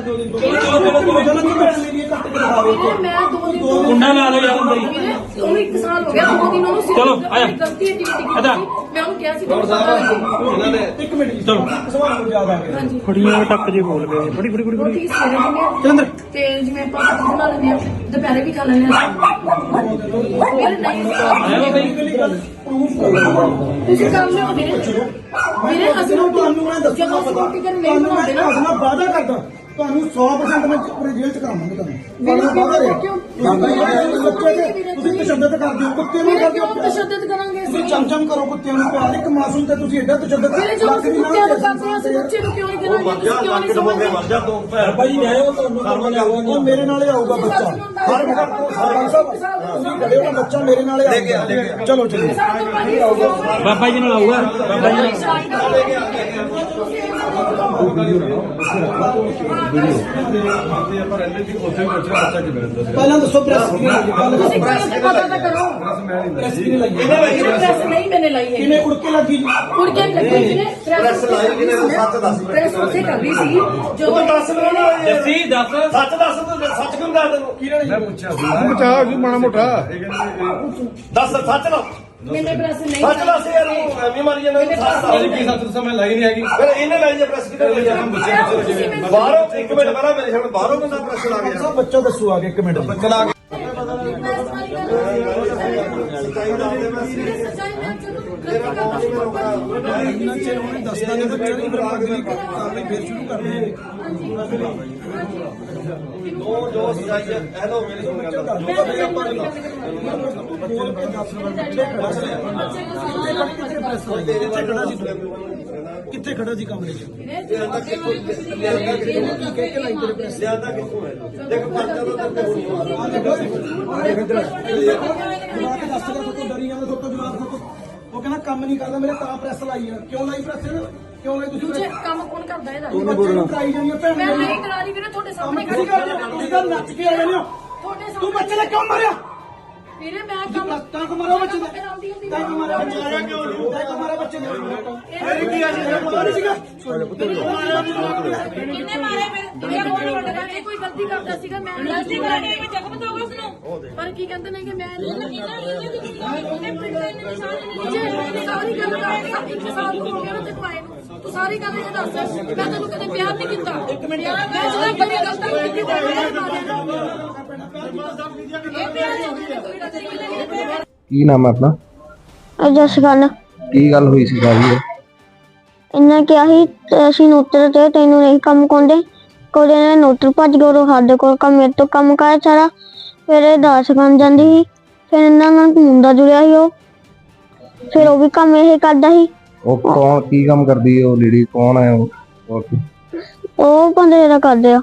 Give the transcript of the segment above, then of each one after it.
ਦੋ ਦਿਨ ਤੋਂ ਕੀ ਭੈਣ ਮੇਰੀ ਇਹ ਕੱਟ ਕੇ ਦਿਖਾਓ ਮੈਂ ਦੋ ਦਿਨ ਤੋਂ ਮੁੰਡਾ ਲਾ ਲਓ ਯਾਰ। ਵੀਰੇ, ਉਹਨੂੰ ਇੱਕ ਸਾਲ ਹੋ ਗਿਆ ਦੋ ਦਿਨ ਉਹਨੂੰ ਚਲੋ, ਆਇਆ। ਗਲਤੀ ਹੈ ਟਿਕ ਅੱਛਾ। ਮੈਂ ਉਹਨੂੰ ਕਿਹਾ ਸੀ ਤੁਹਾਨੂੰ ਪਤਾ ਲੱਗੇ ਇੱਕ ਮਿੰਟ ਜੀ ਚਲੋ ਸਵਾਲ ਨੂੰ ਯਾਦ ਆ ਗਿਆ ਫੜੀਆਂ ਟੱਕ ਜੇ ਬੋਲ ਗਏ। ਫੜੀ ਫੜੀ ਫੜੀ ਆ ਚੰਦਰ ਤੇ ਜਿਵੇਂ ਆਪਾਂ ਪੱਤੀ ਬਣਾ ਲੈਂਦੇ ਆ ਦੁਪਹਿਰੇ ਵੀ ਖਾ ਲੈਂਦੇ ਆ ਵੀਰੇ ਨਹੀਂ ਬੇਸਿਕਲੀ ਗੱਲ ਪ੍ਰੂਫ ਕਰੋ ਤੁਸੀਂ ਕੰਮ ਲਿਓ ਵੀਰੇ। ਵੀਰੇ ਅਸੀਂ ਜਦੋਂ ਤੁਹਾਨੂੰ ਮੈਂ ਕਰਨ ਨਹੀਂ ਤੁਹਾਨੂੰ ਮੈਂ ਨਾ। ਵਾਅਦਾ ਕਰਦਾ। ਤੁਹਾਨੂੰ 100% ਮੈਂ ਰਿਜ਼ਲਟ ਕਰਾਵਾਂਗਾ ਤੁਹਾਨੂੰ। ਵੀਰੇ, ਤੁਹਾਨੂੰ ਵਾਅਦਾ ਰਿਹਾ ਕਿਉਂ? ਤੁਸੀਂ ਬੱਚੇ ਦੇ ਤੁਸੀਂ ਤਸ਼ੱਦਦ ਕਰਦੇ ਹੋ ਕੁੱਤੇ ਨੂੰ ਵੀਰੇ ਕਰਦੇ ਕਿਉਂ ਹੋ ਤਸ਼ੱਦਦ ਕਰਾਂਗੇ ਤੁਸੀਂ ਅਸੀਂ ਚਮਚਮ ਕਰੋ ਕੁੱਤਿਆਂ ਨੂੰ ਪਿਆਰ ਇੱਕ ਮਾਸੂਮ ਤੇ ਤੁਸੀਂ ਐਡਾ ਤਸ਼ੱਦਦ ਵੀਰੇ ਜਦੋਂ ਅਸੀਂ ਕੁੱਤਿਆਂ ਨੂੰ ਕਰਦੇ ਹਾਂ ਅਸੀਂ ਬੱਚੇ ਨੂੰ ਕਿਉਂ ਨਹੀਂ ਕਰਾਂਗੇ? ਤੁਸੀਂ ਕਿਉਂ ਨਹੀਂ ਸਮਝਦੇ ਭਾਈ ਲਿਆਓ ਤੁਹਾਨੂੰ ਉਹ ਮੇਰੇ ਨਾਲ ਹੀ ਆਊਗਾ ਬੱਚਾ। ਹਰ ਸਰਪੰਚ ਸਾਹਿਬ ਤੁਸੀਂ ਖੜੇ ਹੋ ਨਾ ਬੱਚਾ ਮੇਰੇ ਨਾਲ ਹੀ ਆਊਗਾ। ਚਲੋ ਚਲੋ। ਬਾਬਾ ਜੀ ਨਾਲ ਆਊਗਾ। ਬਾਬਾ ਜੀ ਨਾਲ ਪਹਿਲਾਂ ਦੱਸੋ ਪ੍ਰੈਸ ਕਿਹਨੇ ਲਾਈ ਪਹਿਲਾਂ ਦੱਸੋ ਤੁਸੀਂ ਗੱਲ ਤੇ ਪਤਾ ਤਾਂ ਕਰੋ ਪ੍ਰੈਸ ਕਿਹਨੇ ਲਾਈ ਪ੍ਰੈਸ ਨਹੀਂ ਮੈਨੇ ਲਾਈ ਹੈ ਕਿਹਨੇ ਉੜ ਕੇ ਲੱਗੀ ਜੀ? ਉੜ ਕੇ ਲੱਗੀ ਵੀਰੇ ਪ੍ਰੈਸ ਲਾਈ ਕਿਨੇ ਸੱਚ ਦੱਸ ਪ੍ਰੈਸ ਉੱਥੇ ਕਰ ਰਹੀ ਸੀ ਜਦੋਂ ਦੱਸ ਜੱਸੀ ਦੱਸ ਸੱਚ ਦੱਸ ਤੂੰ ਸੱਚ ਕਿਉਂ ਦੱਸ ਤੈਨੂੰ ਬਚਾ ਜੀ ਮਾੜਾ ਮੋਟਾ। ਦੱਸ ਸੱਚ ਨਾ। ਮੈਨੇ ਪ੍ਰੈਸ ਨਹੀਂ ਸੱਚ ਦੱਸ ਯਾਰ ਤੂੰ ਐਵੇਂ ਮਾਰੀ ਜਾਂਦਾ ਤੂੰ ਸੱਚ ਦੱਸ ਕੀ ਸੱਤ ਸਮੇਂ ਲਾਈ ਨਹੀਂ ਹੈਗੀ। ਫਿਰ ਇਹਨੇ ਲਾਈ ਜੇ ਪ੍ਰੈਸ ਕਿਤੇ ਲਈ ਜਾਂਦਾ ਬਾਹਰੋਂ ਇੱਕ ਮਿੰਟ ਪਹਿਲਾਂ ਮੇਰੇ ਸਾਹਮਣੇ ਬਾਹਰੋਂ ਬੰਦਾ ਪ੍ਰੈਸ ਲਾ ਗਿਆ ਸਭ ਬੱਚਾ ਦੱਸੋ ਆ ਕੇ ਇੱਕ ਮਿੰਟ। ਚਲਾ ਕੇ। ਇੰਨਾ ਚਿਰ ਉਹਨੇ ਦੱਸਦਾ ਨਹੀਂ ਬੱਚਾ ਨਹੀਂ ਬਰਾਗ ਦੀ ਕਾਰਵਾਈ ਫੇਰ ਸ਼ੁਰੂ ਕਰ ਦੇਣਗੇ ਦੋ ਜੋ ਸਜਾਈ ਹੈ ਲੋ ਮੇਰੀ ਸੁਣ ਗੱਲ ਬੋਲ ਕੇ ਦੱਸ ਕਿੱਥੇ ਖੜਾ ਸੀ ਤੂੰ? ਕਿੱਥੇ ਖੜਾ ਸੀ ਕਮਰੇ 'ਚ ਲਿਆਂਦਾ ਕਿੱਥੋਂ ਹੈ ਦੇਖ ਪਰਚਾ ਤਾਂ ਤੱਕ ਹੋਣੀ ਜਵਾਬ ਦੱਸ ਰਿਹਾ ਤੂੰ ਡਰੀ ਜਾਂਦਾ ਤੂੰ ਜਵਾਬ ਉਹ ਕਹਿੰਦਾ, ਕੰਮ ਨਹੀਂ ਕਰਦਾ, ਮੇਰੇ ਤਾਂ ਪ੍ਰੈਸ ਲਾਈ ਆ ਕਿਉਂ ਲਾਈ ਪ੍ਰੈਸ ਕਿਉਂ ਲਾਈ ਤੁਸੀਂ ਦੂਜੇ? ਕੰਮ ਕੌਣ ਕਰਦਾ ਇਹਦਾ ਤੂੰ ਕਰਾਈ ਭੈਣ ਮੈਂ। ਨਹੀਂ ਕਰਾ ਰਹੀ ਵੀਰੇ ਤੁਹਾਡੇ ਕੰਮ ਸਾਹਮਣੇ ਕਿਹੜੀ ਗੱਲ ਹੈ? ਤੁਸੀਂ ਤਾਂ ਨੱਚ ਕੇ ਆ ਜਾਂਦੇ ਹੋ ਤੁਹਾਡੇ ਤੂੰ ਬੱਚੇ ਨੇ ਕਿਉਂ ਮਾਰਿਆ ਵੀਰੇ ਮੈਂ ਕੰਮ ਤਾਂ ਕਿ ਮਾਰਿਆ ਬੱਚੇ ਨੇ ਆਉਂਦੀ ਹੁੰਦੀ ਤਾਂ ਕਿ ਮਾਰਿਆ ਬੱਚੇ ਨੇ ਤਾਂ ਕਿ ਮਾਰਿਆ ਬੱਚੇ ਨੇ ਇਹ ਕੀ ਆ ਜੀ? ਪਤਾ ਨਹੀਂ ਸੀਗਾ। ਕਿੰਨੇ ਮਾਰੇ ਮੇਰੇ ਇਹ ਕੋਈ ਵੱਡਾ? ਇਹ ਕੋਈ ਗਲਤੀ ਕਰਦਾ ਸੀਗਾ। ਮੈਂ ਗਲਤੀ ਕਰਾਂਗੇ ਮੈਂ ਜ਼ਖਮ ਦੋਗਾ ਉਸ ਨੂੰ ਪਰ ਕੀ ਕਹਿੰਦੇ ਨੇ ਕਿ ਮੈਂ ਉਹਨੇ ਪਿੰਡ ਨਹੀਂ ਸਾਰੀ ਗੱਲ ਕਰਦਾ ਇੱਕ ਸਾਲ ਹੋ ਗਿਆ ਨਾ ਤੇ ਪਾਏ ਨੂੰ। ਤੂੰ ਸਾਰੀ ਗੱਲ ਇਹ ਦੱਸ। ਮੈਂ ਤੈਨੂੰ ਕਦੇ ਪਿਆਰ ਨਹੀਂ ਕੀਤਾ। ਇੱਕ ਮਿੰਟ। ਮੈਂ ਜਦੋਂ ਕਦੀ ਗਲਤੀ ਨਹੀਂ ਕੀਤੀ ਤਾਂ ਮੈਂ ਇਹ ਕੀ ਨਾਮ ਹੈ ਆਪਣਾ? ਜਸ ਗੱਲ ਕੀ ਗੱਲ ਹੋਈ ਸੀ ਸਾਰੀ ਇਹ? ਇਹਨਾਂ ਕਿਹਾ ਸੀ ਤੇ ਅਸੀਂ ਨੋਟਰ ਤੇ ਤੈਨੂੰ ਨਹੀਂ ਕੰਮ ਕੋਂਦੇ ਕੋਲੇ ਨੇ ਨੋਟਰ ਭੱਜ ਗਏ ਉਹ ਸਾਡੇ ਕੋਲ ਕੰਮ ਮੇਰੇ ਤੋਂ ਕੰਮ ਕਰ ਸਾਰਾ। ਫਿਰ ਇਹ ਦਾਸ ਬਣ ਜਾਂਦੀ ਸੀ। ਫਿਰ ਇਹਨਾਂ ਨਾਲ ਮੁੰਡਾ ਜੁੜਿਆ ਸੀ ਉਹ। ਫਿਰ ਉਹ ਵੀ ਕੰਮ ਇਹ ਕਰਦਾ ਸੀ। ਉਹ ਕੌਣ ਕੀ ਕੰਮ ਕਰਦੀ ਹੈ ਉਹ ਲੇਡੀ? ਕੌਣ ਹੈ ਉਹ? ਔਰਤ? ਉਹ ਬੰਦੇ ਦਾ ਕਰਦੇ ਆ।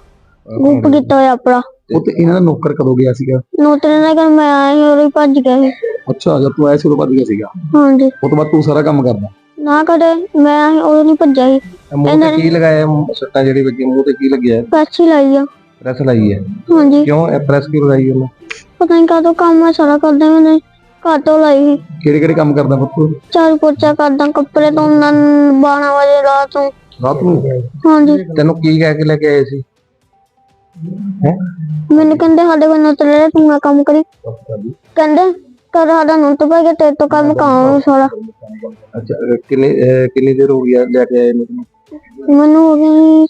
ਗੁੱਪ ਕੀਤਾ ਹੋਇਆ ਆਪਣਾ। ਉਹ ਤੇ ਇਹਨਾਂ ਦਾ ਨੌਕਰ ਕਦੋਂ ਗਿਆ ਸੀਗਾ? ਨੋਟਰ ਨੇ ਕਿਹਾ ਮੈਂ ਆਇਆ ਸੀ ਉਹ ਵੀ ਭੱਜ ਗਿਆ ਸੀ। ਅੱਛਾ ਜਦ ਤੂੰ ਆਇਆ ਸੀ ਉਦੋਂ ਭੱਜ ਗਿਆ ਸੀਗਾ? ਹਾਂਜੀ। ਉਹ ਤੋਂ ਬਾਅਦ ਤੂੰ ਸਾਰਾ ਕੰਮ ਕਰਦਾ? ਨਾ ਕਰੇ ਮੈਂ ਉਹ ਨਹੀਂ ਭੱਜਿਆ ਸੀ। ਇਹ ਮੂੰਹ ਤੇ ਕੀ ਲਗਾਇਆ ਸੱਟਾਂ ਜਿਹੜੀ ਵੱਜੀ ਮੂੰਹ ਤੇ ਕੀ ਲੱਗਿਆ? ਪੈਸੇ ਲਾਈ ਆ। ਪ੍ਰੈਸ ਲਾਈ ਹੈ ਹਾਂਜੀ। ਕਿਉਂ ਇਹ ਪ੍ਰੈਸ ਕਿਉਂ ਲਗਾਈ ਉਹਨੇ? ਪਤਾ ਨਹੀਂ ਕਾਹਤੋਂ ਕੰਮ ਮੈਂ ਸਾਰਾ ਕਰਦਾ ਮੈਨੇ ਘਰ ਤੋਂ ਲਾਈ ਸੀ। ਕਿਹੜੇ ਕਿਹੜੇ ਕੰਮ ਕਰਦਾ ਪੁੱਤ? ਝਾੜੂ ਪੋਚਾ ਕਰਦਾ ਕੱਪੜੇ ਧੋਂਦਾ 12 ਵਜੇ ਰਾਤ ਨੂੰ। ਰਾਤ ਨੂੰ? ਹਾਂਜੀ। ਤੈਨੂੰ ਕੀ ਕਹਿ ਕੇ ਲੈ ਕੇ ਆਏ ਸੀ? ਮੈਨੂੰ ਕਹਿੰਦੇ ਸਾਡੇ ਕੋਲ ਨੋਟ ਲੈ ਲੈ, ਤੂੰ ਨਾ ਕੰਮ ਕਰੀ। ਕਹਿੰਦੇ ਕਰ ਸਾਡਾ ਨੋਟ ਪੈ ਗਿਆ ਤੇਰੇ ਤੋਂ ਕੰਮ ਕਾਉਂ ਸਾਰਾ। ਅੱਛਾ ਅਹ ਕਿੰਨੀ ਅਹ ਕਿੰਨੀ ਦੇਰ ਹੋ ਗਈ ਆ ਲੈ ਕੇ ਆਏ ਨੂੰ? ਤੈਨੂੰ? ਮੈਨੂੰ ਹੋ ਗਈ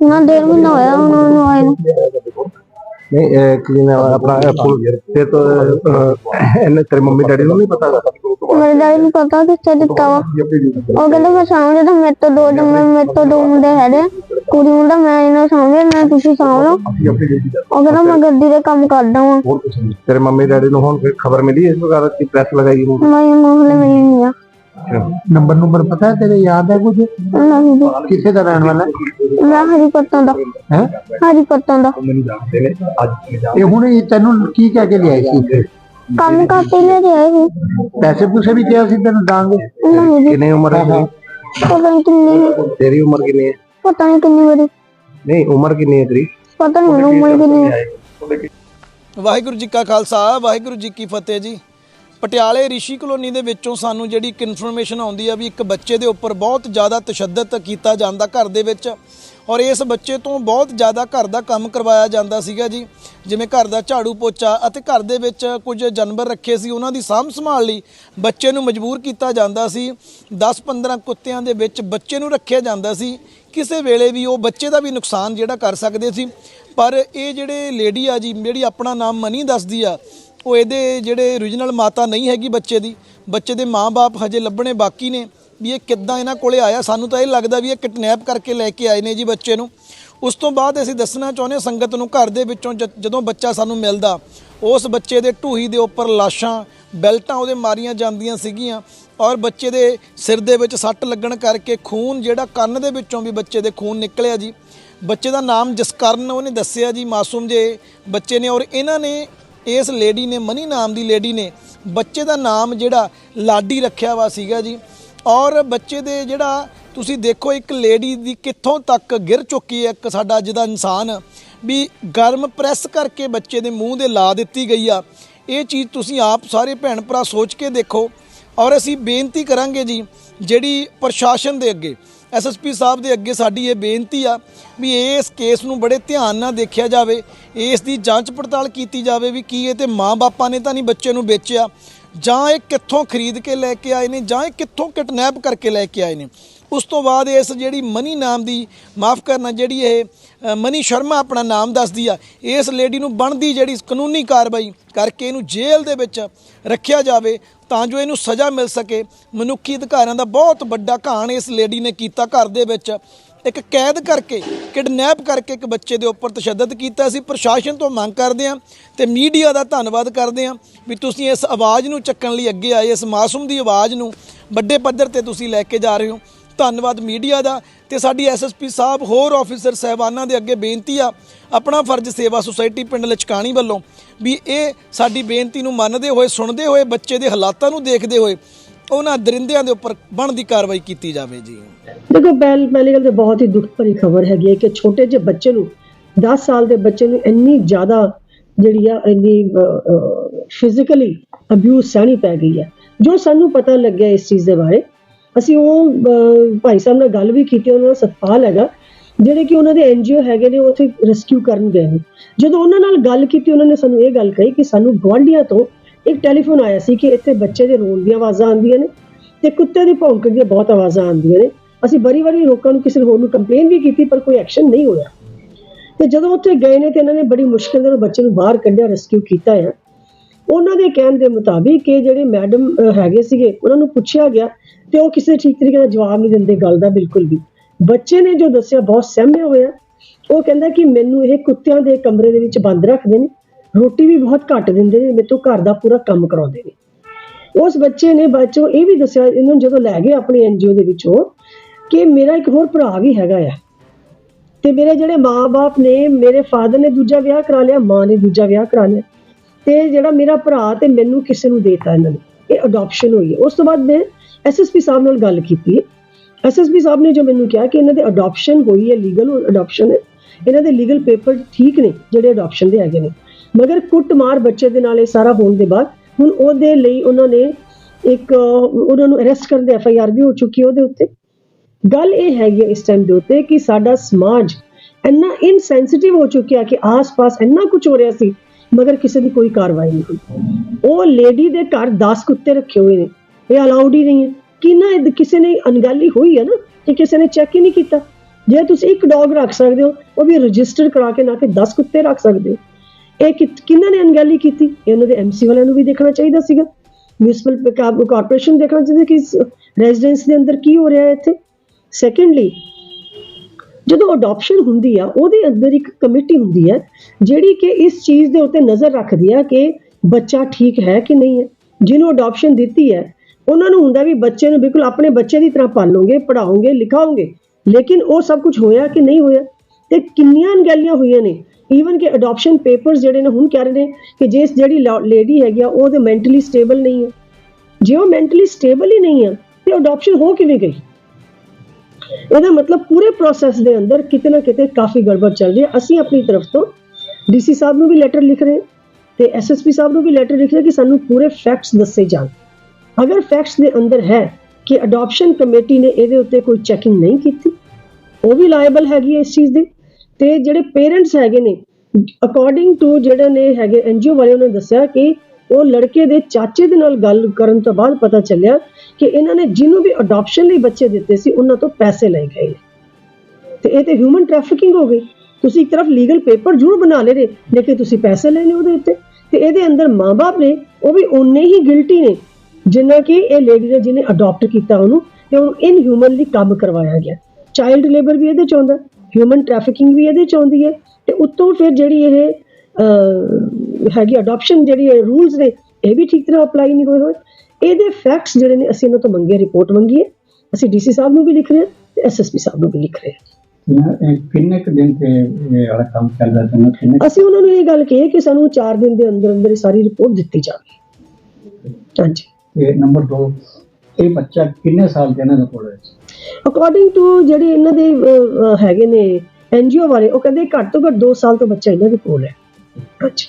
ਨਾ ਦੇਰ ਮਹੀਨਾ ਹੋਇਆ ਉਹਨਾਂ ਨੂੰ ਆਏ ਨੂੰ। ਨਹੀਂ ਅਹ ਕੀ ਨਾਮ ਹੈ ਆਪਣਾ ਇਹ ਫੁੱਲ ਤੇ ਤਾਂ ਅਹ, ਇਹਨੇ ਤੇਰੇ ਮੰਮੀ ਡੈਡੀ ਨੂੰ ਨਹੀਂ ਪਤਾ ਮੇਰੇ ਡੈਡੀ ਨੂੰ ਪਤਾ ਕਿੱਥੇ ਦਿੱਤਾ ਵਾ। ਉਹ ਕਹਿੰਦੇ ਮੈਂ ਸਾਹਮਣੇ ਤਾਂ ਮੇਰੇ ਤੋਂ ਦੋ ਜਮੇ ਮੇਰੇ ਤੋਂ ਦੋ ਮੁੰਡੇ ਹੈਗੇ ਕੁੜੀ ਮੁੰਡਾ ਮੈਂ ਇਹਨਾਂ ਸਾਹਮਣੇ ਮੈਂ ਤੁਸੀਂ ਸਾਂਭ ਲਓ। ਉਹ ਕਹਿੰਦਾ ਮੈਂ ਗੱਡੀ ਦੇ ਕੰਮ ਕਰਦਾ ਵਾਂ। ਹੋਰ ਕੁਛ ਨਹੀਂ। ਤੇਰੇ ਮੰਮੀ ਡੈਡੀ ਨੂੰ ਹੁਣ ਫਿਰ ਖਬਰ ਮਿਲੀ ਇਸ ਵਗਾਰਾ ਦੀ ਪ੍ਰੈਸ ਲਗਾਈ ਨੂੰ ਮੈਂ ਮੋਹਲੇ ਮਿਲੀ ਨਹੀਂ ਆ। ਨੰਬਰ ਨੰਬਰ ਪਤਾ ਹੈ ਤੇਰੇ ਯਾਦ ਹੈ ਕੁਝ ਨਹੀਂ ਜੀ। ਕਿੱਥੇ ਦਾ ਰਹਿਣ ਵਾਲਾ ਮੈਂ ਹਰੀ ਪੱਤੋਂ ਦਾ। ਹੈ? ਹਰੀ ਪੱਤੋਂ ਦਾ ਮੈਨੂੰ ਦੱਸਦੇ ਨੇ ਅੱਜ ਇਹ ਹੁਣ ਇਹ ਤੈਨੂੰ ਕੀ ਕਹਿ ਕੇ ਲਿਆਈ ਸੀ? ਕੰਮ ਕਰਤੇ ਲੈ ਰਹੇ ਸੀ। ਪੈਸੇ ਪੂਸੇ ਵੀ ਕਿਹਾ ਸੀ ਤੈਨੂੰ ਦਾਂਗੇ? ਨਹੀਂ ਜੀ। ਕਿੰਨੀ ਉਮਰ ਹੈ ਤੇਰੀ? ਪਤਾ ਨਹੀਂ ਕਿੰਨੀ। ਤੇਰੀ ਉਮਰ ਕਿੰਨੀ ਹੈ? ਪਤਾ ਨਹੀਂ ਕਿੰਨੀ ਵਾਰੀ। ਨਹੀਂ ਉਮਰ ਕਿੰਨੀ ਹੈ ਤੇਰੀ? ਪਤਾ ਨਹੀਂ ਮੈਨੂੰ ਉਮਰ ਕਿੰਨੀ ਹੈ? ਵਾਹਿਗੁਰੂ ਜੀ ਕਾ ਖਾਲਸਾ ਵਾਹਿਗੁਰੂ ਜੀ ਕੀ ਫਤਿਹ ਜੀ। ਪਟਿਆਲੇ ਰਿਸ਼ੀ ਕਲੋਨੀ ਦੇ ਵਿੱਚੋਂ ਸਾਨੂੰ ਜਿਹੜੀ ਇੱਕ ਇਨਫੋਰਮੇਸ਼ਨ ਆਉਂਦੀ ਆ ਵੀ ਇੱਕ ਬੱਚੇ ਦੇ ਉੱਪਰ ਬਹੁਤ ਜ਼ਿਆਦਾ ਤਸ਼ੱਦਦ ਕੀਤਾ ਜਾਂਦਾ ਘਰ ਦੇ ਵਿੱਚ। ਔਰ ਇਸ ਬੱਚੇ ਤੋਂ ਬਹੁਤ ਜ਼ਿਆਦਾ ਘਰ ਦਾ ਕੰਮ ਕਰਵਾਇਆ ਜਾਂਦਾ ਸੀਗਾ ਜੀ। ਜਿਵੇਂ ਘਰ ਦਾ ਝਾੜੂ ਪੋਚਾ ਅਤੇ ਘਰ ਦੇ ਵਿੱਚ ਕੁਝ ਜਾਨਵਰ ਰੱਖੇ ਸੀ, ਉਹਨਾਂ ਦੀ ਸਾਂਭ ਸੰਭਾਲ ਲਈ ਬੱਚੇ ਨੂੰ ਮਜਬੂਰ ਕੀਤਾ ਜਾਂਦਾ ਸੀ। 10-15 ਕੁੱਤਿਆਂ ਦੇ ਵਿੱਚ ਬੱਚੇ ਨੂੰ ਰੱਖਿਆ ਜਾਂਦਾ ਸੀ। ਕਿਸੇ ਵੇਲੇ ਵੀ ਉਹ ਬੱਚੇ ਦਾ ਵੀ ਨੁਕਸਾਨ ਜਿਹੜਾ ਕਰ ਸਕਦੇ ਸੀ। ਪਰ ਇਹ ਜਿਹੜੇ ਲੇਡੀ ਆ ਜੀ, ਜਿਹੜੀ ਆਪਣਾ ਨਾਮ ਮਨੀ ਦੱਸਦੀ ਆ, ਉਹ ਇਹਦੇ ਜਿਹੜੇ origignal ਮਾਤਾ ਨਹੀਂ ਹੈਗੀ ਬੱਚੇ ਦੀ। ਬੱਚੇ ਦੇ ਮਾਪੇ ਹਜੇ ਲੱਭਣੇ ਬਾਕੀ ਨੇ। ਵੀ ਇਹ ਕਿੱਦਾਂ ਇਹਨਾਂ ਕੋਲੇ ਆਇਆ? ਸਾਨੂੰ ਤਾਂ ਇਹ ਲੱਗਦਾ ਵੀ ਇਹ ਕਿਡਨੈਪ ਕਰਕੇ ਲੈ ਕੇ ਆਏ ਨੇ ਜੀ ਬੱਚੇ ਨੂੰ। ਉਸ ਤੋਂ ਬਾਅਦ ਅਸੀਂ ਦੱਸਣਾ ਚਾਹੁੰਦੇ ਹਾਂ, ਸੰਗਤ ਨੂੰ ਘਰ ਦੇ ਵਿੱਚੋਂ ਜਦੋਂ ਬੱਚਾ ਸਾਨੂੰ ਮਿਲਦਾ, ਉਸ ਬੱਚੇ ਦੇ ਢੂਹੀ ਦੇ ਉੱਪਰ ਲਾਸ਼ਾਂ, ਬੈਲਟਾਂ ਉਹਦੇ ਮਾਰੀਆਂ ਜਾਂਦੀਆਂ ਸੀਗੀਆਂ ਔਰ ਬੱਚੇ ਦੇ ਸਿਰ ਦੇ ਵਿੱਚ ਸੱਟ ਲੱਗਣ ਕਰਕੇ ਖੂਨ ਜਿਹੜਾ ਕੰਨ ਦੇ ਵਿੱਚੋਂ ਵੀ ਬੱਚੇ ਦੇ ਖੂਨ ਨਿਕਲਿਆ ਜੀ। ਬੱਚੇ ਦਾ ਨਾਮ ਜਸਕਰਨ ਉਹਨੇ ਦੱਸਿਆ ਜੀ, ਮਾਸੂਮ ਜੇ ਬੱਚੇ ਨੇ ਔਰ ਇਹਨਾਂ ਨੇ, ਇਸ ਲੇਡੀ ਨੇ, ਮਨੀ ਨਾਮ ਦੀ ਲੇਡੀ ਨੇ, ਬੱਚੇ ਦਾ ਨਾਮ ਜਿਹੜਾ ਲਾਡੀ ਰੱਖਿਆ ਵਾ ਸੀਗਾ ਜੀ। ਔਰ ਬੱਚੇ ਦੇ ਜਿਹੜਾ ਤੁਸੀਂ ਦੇਖੋ ਇੱਕ ਲੇਡੀ ਦੀ ਕਿੱਥੋਂ ਤੱਕ ਗਿਰ ਚੁੱਕੀ ਹੈ ਇੱਕ ਸਾਡਾ ਅੱਜ ਦਾ ਇਨਸਾਨ, ਵੀ ਗਰਮ ਪ੍ਰੈਸ ਕਰਕੇ ਬੱਚੇ ਦੇ ਮੂੰਹ ਦੇ ਲਾ ਦਿੱਤੀ ਗਈ ਆ। ਇਹ ਚੀਜ਼ ਤੁਸੀਂ ਆਪ ਸਾਰੇ ਭੈਣ ਭਰਾ ਸੋਚ ਕੇ ਦੇਖੋ। ਔਰ ਅਸੀਂ ਬੇਨਤੀ ਕਰਾਂਗੇ ਜੀ, ਜਿਹੜੀ ਪ੍ਰਸ਼ਾਸਨ ਦੇ ਅੱਗੇ ਐਸਐਸਪੀ ਸਾਹਿਬ ਦੇ ਅੱਗੇ ਸਾਡੀ ਇਹ ਬੇਨਤੀ ਆ, ਵੀ ਇਸ ਕੇਸ ਨੂੰ ਬੜੇ ਧਿਆਨ ਨਾਲ ਦੇਖਿਆ ਜਾਵੇ। ਇਸ ਦੀ ਜਾਂਚ ਪੜਤਾਲ ਕੀਤੀ ਜਾਵੇ ਵੀ ਕੀ ਇਹ ਤੇ ਮਾਂ-ਬਾਪਾਂ ਨੇ ਤਾਂ ਨਹੀਂ ਬੱਚੇ ਨੂੰ ਵੇਚਿਆ। ਜਾਂ ਇਹ ਕਿੱਥੋਂ ਖਰੀਦ ਕੇ ਲੈ ਕੇ ਆਏ ਨੇ, ਜਾਂ ਇਹ ਕਿੱਥੋਂ ਕਿਡਨੈਪ ਕਰਕੇ ਲੈ ਕੇ ਆਏ ਨੇ। ਉਸ ਤੋਂ ਬਾਅਦ ਇਸ ਜਿਹੜੀ ਮਨੀ ਨਾਮ ਦੀ, ਮਾਫ ਕਰਨਾ, ਜਿਹੜੀ ਇਹ ਮਨੀ ਸ਼ਰਮਾ ਆਪਣਾ ਨਾਮ ਦੱਸਦੀ ਆ, ਇਸ ਲੇਡੀ ਨੂੰ ਬਣਦੀ ਜਿਹੜੀ ਕਾਨੂੰਨੀ ਕਾਰਵਾਈ ਕਰਕੇ ਇਹਨੂੰ ਜੇਲ੍ਹ ਦੇ ਵਿੱਚ ਰੱਖਿਆ ਜਾਵੇ, ਤਾਂ ਜੋ ਇਹਨੂੰ ਸਜ਼ਾ ਮਿਲ ਸਕੇ। ਮਨੁੱਖੀ ਅਧਿਕਾਰਾਂ ਦਾ ਬਹੁਤ ਵੱਡਾ ਘਾਣ ਇਸ ਲੇਡੀ ਨੇ ਕੀਤਾ ਘਰ ਦੇ ਵਿੱਚ। ਇੱਕ ਕੈਦ ਕਰਕੇ, ਕਿਡਨੈਪ ਕਰਕੇ ਇੱਕ ਬੱਚੇ ਦੇ ਉੱਪਰ ਤਸ਼ੱਦਦ ਕੀਤਾ ਸੀ। ਪ੍ਰਸ਼ਾਸਨ ਤੋਂ ਮੰਗ ਕਰਦੇ ਹਾਂ ਤੇ ਮੀਡੀਆ ਦਾ ਧੰਨਵਾਦ ਕਰਦੇ ਹਾਂ ਵੀ ਤੁਸੀਂ ਇਸ ਆਵਾਜ਼ ਨੂੰ ਚੱਕਣ ਲਈ ਅੱਗੇ ਆਏ, ਇਸ ਮਾਸੂਮ ਦੀ ਆਵਾਜ਼ ਨੂੰ ਵੱਡੇ ਪੱਧਰ ਤੇ ਤੁਸੀਂ ਲੈ ਕੇ ਜਾ ਰਹੇ ਹੋ। ਧੰਨਵਾਦ ਮੀਡੀਆ ਦਾ ਤੇ ਸਾਡੀ ਐਸਐਸਪੀ ਸਾਹਿਬ, ਹੋਰ ਆਫੀਸਰ ਸਹਿਬਾਨਾਂ ਦੇ ਅੱਗੇ ਬੇਨਤੀ ਆ, ਆਪਣਾ ਫਰਜ਼ ਸੇਵਾ ਸੁਸਾਇਟੀ ਪਿੰਡ ਲਚਕਾਣੀ ਵੱਲੋਂ ਵੀ ਇਹ ਸਾਡੀ ਬੇਨਤੀ ਨੂੰ ਮੰਨਦੇ ਹੋਏ, ਸੁਣਦੇ ਹੋਏ, ਬੱਚੇ ਦੇ ਹਾਲਾਤਾਂ ਨੂੰ ਦੇਖਦੇ ਹੋਏ ਉਹਨਾਂ ਦਰਿੰਦਿਆਂ ਦੇ ਉੱਪਰ ਬਣਦੀ ਕਾਰਵਾਈ ਕੀਤੀ ਜਾਵੇ ਜੀ। ਦੇਖੋ, ਪਹਿਲ ਪਹਿਲੀ ਤੇ ਬਹੁਤ ਹੀ ਦੁੱਖ ਭਰੀ ਖਬਰ ਹੈਗੀ ਹੈ ਕਿ ਛੋਟੇ ਜਿਹੇ ਬੱਚੇ ਨੂੰ 10 ਸਾਲ ਦੇ ਬੱਚੇ ਨੂੰ ਇੰਨੀ ਜ਼ਿਆਦਾ ਜਿਹੜੀ ਆ, ਇੰਨੀ ਫਿਜ਼ੀਕਲੀ ਅਬਿਊਜ਼ ਸਹਿਣੀ ਪੈ ਗਈ ਹੈ। ਜੋ ਸਾਨੂੰ ਪਤਾ ਲੱਗਿਆ ਇਸ ਚੀਜ਼ ਦੇ ਬਾਰੇ, ਅਸੀਂ ਉਹ ਭਾਈ ਸਾਹਿਬ ਨਾਲ ਗੱਲ ਵੀ ਕੀਤੀ, ਉਹਨਾਂ ਦਾ ਸਤਪਾਲ ਹੈਗਾ, ਜਿਹੜੇ ਕਿ ਉਹਨਾਂ ਦੇ ਐਨਜੀਓ ਹੈਗੇ ਨੇ, ਉਹ ਉੱਥੇ ਰੈਸਕਿਊ ਕਰਨ ਗਏ ਨੇ। ਜਦੋਂ ਉਹਨਾਂ ਨਾਲ ਗੱਲ ਕੀਤੀ, ਉਹਨਾਂ ਨੇ ਸਾਨੂੰ ਇਹ ਗੱਲ ਕਹੀ ਕਿ ਸਾਨੂੰ ਗੁਆਂਢੀਆਂ ਤੋਂ ਇੱਕ ਟੈਲੀਫੋਨ ਆਇਆ ਸੀ ਕਿ ਇੱਥੇ ਬੱਚੇ ਦੇ ਰੋਣ ਦੀਆਂ ਆਵਾਜ਼ਾਂ ਆਉਂਦੀਆਂ ਨੇ ਤੇ ਕੁੱਤੇ ਦੀ ਭੌਂਕਣ ਦੀਆਂ ਬਹੁਤ ਆਵਾਜ਼ਾਂ ਆਉਂਦੀਆਂ ਨੇ। ਅਸੀਂ ਬੜੀ ਵਾਰੀ ਲੋਕਾਂ ਨੂੰ ਕਿਸੇ ਹੋਰ ਨੂੰ ਕੰਪਲੇਨ ਵੀ ਕੀਤੀ, ਪਰ ਕੋਈ ਐਕਸ਼ਨ ਨਹੀਂ ਹੋਇਆ। ਤੇ ਜਦੋਂ ਉੱਥੇ ਗਏ ਨੇ ਤੇ ਇਹਨਾਂ ਨੇ ਬੜੀ ਮੁਸ਼ਕਿਲ ਨਾਲ ਬੱਚੇ ਨੂੰ ਬਾਹਰ ਕੱਢਿਆ ਰੈਸਕਿਊ ਕੀਤਾ ਹੈ ਉਹਨਾਂ ਦੇ ਕਹਿਣ ਦੇ ਮੁਤਾਬਿਕ ਕਿ ਜਿਹੜੇ ਮੈਡਮ ਹੈਗੇ ਸੀਗੇ, ਉਹਨਾਂ ਨੂੰ ਪੁੱਛਿਆ ਗਿਆ ਤੇ ਉਹ ਕਿਸੇ ਠੀਕ ਤਰੀਕੇ ਨਾਲ ਜਵਾਬ ਨਹੀਂ ਦਿੰਦੇ ਗੱਲ ਦਾ ਬਿਲਕੁਲ ਵੀ। ਬੱਚੇ ਨੇ ਜੋ ਦੱਸਿਆ ਬਹੁਤ ਸਹਿਮੇ ਹੋਇਆ ਉਹ ਕਹਿੰਦਾ ਕਿ ਮੈਨੂੰ ਇਹ ਕੁੱਤਿਆਂ ਦੇ ਕਮਰੇ ਦੇ ਵਿੱਚ ਬੰਦ ਰੱਖਦੇ ਨੇ ਰੋਟੀ ਵੀ ਬਹੁਤ ਘੱਟ ਦਿੰਦੇ ਨੇ, ਮੇਰੇ ਤੋਂ ਘਰ ਦਾ ਪੂਰਾ ਕੰਮ ਕਰਾਉਂਦੇ ਨੇ। ਉਸ ਬੱਚੇ ਨੇ ਬਾਅਦ ਚੋਂ ਇਹ ਵੀ ਦੱਸਿਆ, ਇਹਨੂੰ ਜਦੋਂ ਲੈ ਗਏ ਆਪਣੇ ਐਨਜੀਓ ਦੇ ਵਿੱਚੋਂ, ਕਿ ਮੇਰਾ ਇੱਕ ਹੋਰ ਭਰਾ ਵੀ ਹੈਗਾ ਆ। ਤੇ ਮੇਰੇ ਜਿਹੜੇ ਮਾਪੇ ਨੇ, ਮੇਰੇ ਫਾਦਰ ਨੇ ਦੂਜਾ ਵਿਆਹ ਕਰਾ ਲਿਆ, ਮਾਂ ਨੇ ਦੂਜਾ ਵਿਆਹ ਕਰਾ ਲਿਆ। ਤੇ ਜਿਹੜਾ ਮੇਰਾ ਭਰਾ ਤੇ ਮੈਨੂੰ ਕਿਸੇ ਨੂੰ ਦੇਤਾ ਇਹਨਾਂ ਨੇ, ਇਹ ਅਡਾਪਸ਼ਨ ਹੋਈ ਹੈ। ਉਸ ਤੋਂ ਬਾਅਦ ਮੈਂ ਐਸਐਸਪੀ ਸਾਹਿਬ ਨਾਲ ਗੱਲ ਕੀਤੀ। ਐਸਐਸਪੀ ਸਾਹਿਬ ਨੇ ਜੋ ਮੈਨੂੰ ਕਿਹਾ ਕਿ ਇਹਨਾਂ ਦੇ ਅਡਾਪਸ਼ਨ ਹੋਈ ਹੈ ਲੀਗਲ ਅਡਾਪਸ਼ਨ ਹੈ। ਇਹਨਾਂ ਦੇ ਲੀਗਲ ਪੇਪਰ ਠੀਕ ਨੇ, ਜਿਹੜੇ ਅਡਾਪਸ਼ਨ ਦੇ ਹੈਗੇ ਨੇ। ਮਗਰ ਕੁੱਟਮਾਰ ਬੱਚੇ ਦੇ ਨਾਲ ਇਹ ਸਾਰਾ ਹੋਣ ਦੇ ਬਾਅਦ ਹੁਣ ਉਹਦੇ ਲਈ ਉਹਨਾਂ ਨੇ ਇੱਕ, ਉਹਨਾਂ ਨੂੰ ਅਰੈਸਟ ਕਰਨ ਦੇ ਐਫ ਆਈ ਆਰ ਵੀ ਹੋ ਚੁੱਕੀ ਉਹਦੇ ਉੱਤੇ। ਗੱਲ ਇਹ ਹੈਗੀ ਇਸ ਟਾਈਮ ਦੇ ਉੱਤੇ ਕਿ ਸਾਡਾ ਸਮਾਜ ਇੰਨਾ ਇਨਸੈਂਸਿਟਿਵ ਹੋ ਚੁੱਕਿਆ ਕਿ ਆਸ-ਪਾਸ ਇੰਨਾ ਕੁਝ ਹੋ ਰਿਹਾ ਸੀ, ਮਗਰ ਕਿਸੇ ਦੀ ਕੋਈ ਕਾਰਵਾਈ ਨਹੀਂ ਹੋਈ। ਉਹ ਲੇਡੀ ਦੇ ਘਰ 10 ਕੁੱਤੇ ਰੱਖੇ ਹੋਏ ਨੇ। ਇਹ ਅਲਾਉਡ ਹੀ ਨਹੀਂ ਹੈ। ਕਿ ਨਾ ਕਿਸੇ ਨੇ ਅਣਗਹਿਲੀ ਹੋਈ ਹੈ ਨਾ ਕਿ ਕਿਸੇ ਨੇ ਚੈੱਕ ਹੀ ਨਹੀਂ ਕੀਤਾ। ਜੇ ਤੁਸੀਂ ਇੱਕ ਡੌਗ ਰੱਖ ਸਕਦੇ ਹੋ, ਉਹ ਵੀ ਰਜਿਸਟਰ ਕਰਾ ਕੇ ਨਾ ਕਿ 10 ਕੁੱਤੇ ਰੱਖ ਸਕਦੇ ਹੋ। ਇਹ ਕਿ- ਕਿਹਨਾਂ ਨੇ ਅਣਗਹਿਲੀ ਕੀਤੀ? ਇਹਨਾਂ ਦੇ ਐਮਸੀ ਵਾਲਿਆਂ ਨੂੰ ਵੀ ਦੇਖਣਾ ਚਾਹੀਦਾ ਸੀਗਾ। ਮਿਊਨਿਸਪਲ ਕਾਰਪੋਰੇਸ਼ਨ ਦੇਖਣਾ ਚਾਹੀਦਾ ਕਿ ਰੈਜ਼ੀਡੈਂਸ ਦੇ ਅੰਦਰ ਕੀ ਹੋ ਰਿਹਾ ਹੈ ਇੱਥੇ। ਸੈਕੰਡਲੀ ਜਦੋਂ ਅਡਾਪਸ਼ਨ ਹੁੰਦੀ ਆ, ਉਹਦੇ ਅੰਦਰ ਇੱਕ ਕਮੇਟੀ ਹੁੰਦੀ ਹੈ ਜਿਹੜੀ ਕਿ ਇਸ ਚੀਜ਼ ਦੇ ਉੱਤੇ ਨਜ਼ਰ ਰੱਖਦੀ ਆ ਕਿ ਬੱਚਾ ਠੀਕ ਹੈ ਕਿ ਨਹੀਂ ਹੈ। ਜਿਹਨੂੰ ਅਡਾਪਸ਼ਨ ਦਿੱਤੀ ਹੈ, ਉਹਨਾਂ ਨੂੰ ਹੁੰਦਾ ਵੀ ਬੱਚੇ ਨੂੰ ਬਿਲਕੁਲ ਆਪਣੇ ਬੱਚੇ ਦੀ ਤਰ੍ਹਾਂ ਪਾਲੋਗੇ ਪੜਾਓਗੇ ਲਿਖਾਓਗੇ। ਲੇਕਿਨ ਉਹ ਸਭ ਕੁਝ ਹੋਇਆ ਕਿ ਨਹੀਂ ਹੋਇਆ? ਤੇ ਕਿੰਨੀਆਂ ਅਣਗਹਿਲੀਆਂ ਹੋਈਆਂ ਨੇ? ਈਵਨ ਕਿ ਅਡਾਪਸ਼ਨ ਪੇਪਰਸ ਜਿਹੜੇ ਨੇ ਹੁਣ ਕਹਿ ਰਹੇ ਨੇ ਕਿ ਜੇ ਜਿਹੜੀ ਲੇਡੀ ਹੈਗੀ ਆ, ਉਹ ਤੇ ਮੈਂਟਲੀ ਸਟੇਬਲ ਨਹੀਂ ਹੈ। ਜੇ ਉਹ ਮੈਂਟਲੀ ਸਟੇਬਲ ਹੀ ਨਹੀਂ ਹੈ ਤੇ ਅਡਾਪਸ਼ਨ ਹੋ ਕਿਵੇਂ ਗਈ? ਇਹਦਾ ਮਤਲਬ ਪੂਰੇ ਪ੍ਰੋਸੈਸ ਦੇ ਅੰਦਰ ਕਿਤੇ ਨਾ ਕਿਤੇ ਕਾਫੀ ਗੜਬੜ ਚੱਲ ਰਹੀ ਹੈ। ਅਸੀਂ ਆਪਣੀ ਤਰਫ ਤੋਂ ਡੀਸੀ ਸਾਹਿਬ ਨੂੰ ਵੀ ਲੈਟਰ ਲਿਖ ਰਹੇ ਹਾਂ ਤੇ ਐਸਐਸਪੀ ਸਾਹਿਬ ਨੂੰ ਵੀ ਲੈਟਰ ਲਿਖ ਰਹੇ ਕਿ ਸਾਨੂੰ ਪੂਰੇ ਫੈਕਟਸ ਦੱਸੇ ਜਾਣ। ਅਗਰ ਫੈਕਟਸ ਦੇ ਅੰਦਰ ਹੈ ਕਿ ਅਡਾਪਸ਼ਨ ਕਮੇਟੀ ਨੇ ਇਹਦੇ ਉੱਤੇ ਕੋਈ ਚੈਕਿੰਗ ਨਹੀਂ ਕੀਤੀ, ਉਹ ਵੀ ਲਾਇਬਲ ਹੈਗੀ ਹੈ ਇਸ ਚੀਜ਼ ਦੀ। ਤੇ ਜਿਹੜੇ ਪੇਰੈਂਟਸ ਹੈਗੇ ਨੇ ਅਕੋਰਡਿੰਗ ਟੂ ਜਿਹੜੇ ਨੇ ਹੈਗੇ ਐਨਜੀਓ ਵਾਲਿਆਂ ਨੇ ਦੱਸਿਆ ਕਿ ਉਹ ਲੜਕੇ ਦੇ ਚਾਚੇ ਦੇ ਨਾਲ ਗੱਲ ਕਰਨ ਤੋਂ ਬਾਅਦ ਪਤਾ ਚੱਲਿਆ ਕਿ ਇਹਨਾਂ ਨੇ ਜਿਹਨੂੰ ਵੀ ਅਡਾਪਸ਼ਨ ਲਈ ਬੱਚੇ ਦਿੱਤੇ ਸੀ, ਉਹਨਾਂ ਤੋਂ ਪੈਸੇ ਲਏ ਗਏ ਨੇ। ਤੇ ਇਹ ਤੇ ਹਿਊਮਨ ਟ੍ਰੈਫਿਕਿੰਗ ਹੋ ਗਈ। ਤੁਸੀਂ ਇੱਕ ਤਰਫ ਲੀਗਲ ਪੇਪਰ ਜ਼ਰੂਰ ਬਣਾ ਲੈ ਰਹੇ ਲੇਕਿਨ ਤੁਸੀਂ ਪੈਸੇ ਲੈਣੇ ਉਹਦੇ ਉੱਤੇ। ਤੇ ਇਹਦੇ ਅੰਦਰ ਮਾਪੇ ਨੇ, ਉਹ ਵੀ ਉਨੇ ਹੀ ਗਿਲਟੀ ਨੇ, ਜਿੰਨਾ ਕਿ ਇਹ ਲੇਡੀ ਨੇ ਜਿਹਨੇ ਅਡਾਪਟ ਕੀਤਾ ਉਹਨੂੰ, ਤੇ ਉਹਨੂੰ ਇਨਹਿਊਮਨਲੀ ਕੰਮ ਕਰਵਾਇਆ ਗਿਆ। ਚਾਈਲਡ ਲੇਬਰ ਵੀ ਇਹਦੇ ਚ ਆਉਂਦਾ। ਹਿਊਮਨ ਟ੍ਰੈਫਿਕਿੰਗ ਵੀ ਇਹਦੇ ਚ ਆਉਂਦੀ ਹੈ ਤੇ ਉੱਤੋਂ ਫਿਰ ਜਿਹੜੀ ਇਹ ਹੈਗੀ ਅਡਾਪਸ਼ਨ ਜਿਹੜੀ ਰੂਲਸ ਨੇ ਇਹ ਵੀ ਠੀਕ ਤਰ੍ਹਾਂ ਅਪਲਾਈ ਨਹੀਂ ਹੋਏ ਹੋਏ। ਇਹਦੇ ਫੈਕਟਸ ਜਿਹੜੇ ਨੇ ਅਸੀਂ ਇਹਨਾਂ ਤੋਂ ਮੰਗੇ ਰਿਪੋਰਟ ਮੰਗੀ ਹੈ ਅਸੀਂ ਡੀਸੀ ਸਾਹਿਬ ਨੂੰ ਵੀ ਲਿਖ ਰਹੇ ਹਾਂ ਤੇ ਐਸਐਸਪੀ ਸਾਹਿਬ ਨੂੰ ਵੀ ਲਿਖ ਰਹੇ ਹਾਂ। ਕਿੰਨੇ ਕੁ ਦਿਨ ਤੇ ਇਹ ਵਾਲਾ ਕੰਮ ਚੱਲਦਾ ਤੈਨੂੰ ਕਿੰਨੇ ਅਸੀਂ ਉਹਨਾਂ ਨੂੰ ਇਹ ਗੱਲ ਕਹੀ ਕਿ ਸਾਨੂੰ 4 ਦਿਨ ਦੇ ਅੰਦਰ ਅੰਦਰ ਸਾਰੀ ਰਿਪੋਰਟ ਦਿੱਤੀ ਜਾਵੇ। ਹਾਂਜੀ। ਤੇ ਨੰਬਰ 2 ਇਹ ਬੱਚਾ ਕਿੰਨੇ ਸਾਲ ਦੇ ਇਹਨਾਂ ਦਾ ਕੋਲ? ਹੈ ਅਕੋਰਡਿੰਗ ਟੂ ਜਿਹੜੇ ਇਹਨਾਂ ਦੇ ਹੈਗੇ ਨੇ ਐਨਜੀਓ ਵਾਲੇ, ਉਹ ਕਹਿੰਦੇ ਘੱਟ ਤੋਂ ਘੱਟ 2 ਸਾਲ ਤੋਂ ਬੱਚਾ ਇਹਨਾਂ ਦੇ ਕੋਲ ਹੈ। ਹਾਂਜੀ